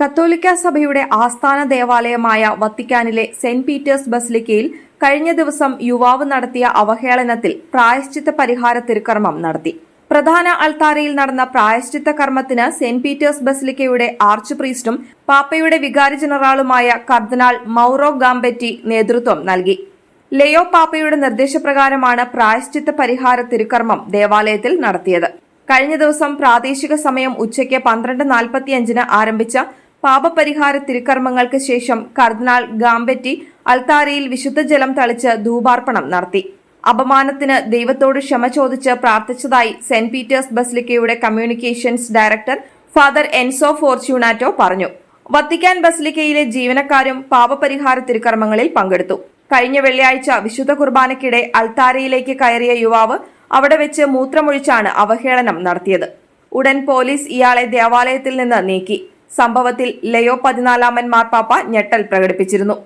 കത്തോലിക്ക സഭയുടെ ആസ്ഥാന ദേവാലയമായ വത്തിക്കാനിലെ സെന്റ് പീറ്റേഴ്സ് ബസിലിക്കയിൽ കഴിഞ്ഞ ദിവസം യുവാവ് നടത്തിയ അവഹേളനത്തിൽ പ്രായശ്ചിത്ത പരിഹാര തിരുക്കർമ്മം നടത്തി. പ്രധാന അൾത്താരയിൽ നടന്ന പ്രായശ്ചിത്ത കർമ്മത്തിന് സെന്റ് പീറ്റേഴ്സ് ബസിലിക്കയുടെ ആർച്ച് പ്രീസ്റ്റും പാപ്പയുടെ വികാരി ജനറാളുമായ കർദിനാൾ മൌറോ ഗാംബെറ്റി നേതൃത്വം നൽകി. ലയോ പാപ്പയുടെ നിർദ്ദേശപ്രകാരമാണ് പ്രായശ്ചിത്ത പരിഹാര തിരുക്കർമ്മം ദേവാലയത്തിൽ നടത്തിയത്. കഴിഞ്ഞ ദിവസം പ്രാദേശിക സമയം ഉച്ചയ്ക്ക് പന്ത്രണ്ട് നാൽപ്പത്തിയഞ്ചിന് ആരംഭിച്ച പാപപരിഹാര തിരുക്കർമ്മങ്ങൾക്ക് ശേഷം കർദിനാൾ ഗാംബെറ്റി അൽത്താരയിൽ വിശുദ്ധ ജലം തളിച്ച് ധൂപാർപ്പണം നടത്തി. അപമാനത്തിന് ദൈവത്തോട് ക്ഷമ ചോദിച്ച് പ്രാർത്ഥിച്ചതായി saint Peter's ബസിലിക്കയുടെ communications director father Enzo Fortunato പറഞ്ഞു. വത്തിക്കാൻ ബസിലിക്കയിലെ ജീവനക്കാരും പാപപരിഹാര തിരുക്കർമ്മങ്ങളിൽ പങ്കെടുത്തു. കഴിഞ്ഞ വെള്ളിയാഴ്ച വിശുദ്ധ കുർബാനയ്ക്കിടെ അൽത്താരയിലേക്ക് കയറിയ യുവാവ് അവിടെ വെച്ച് മൂത്രമൊഴിച്ചാണ് അവഹേളനം നടത്തിയത്. ഉടൻ പോലീസ് ഇയാളെ ദേവാലയത്തിൽ നിന്ന് നീക്കി. സംഭവത്തിൽ ലയോ പതിനാലാമൻ മാർപ്പാപ്പ ഞെട്ടൽ പ്രകടിപ്പിച്ചിരുന്നു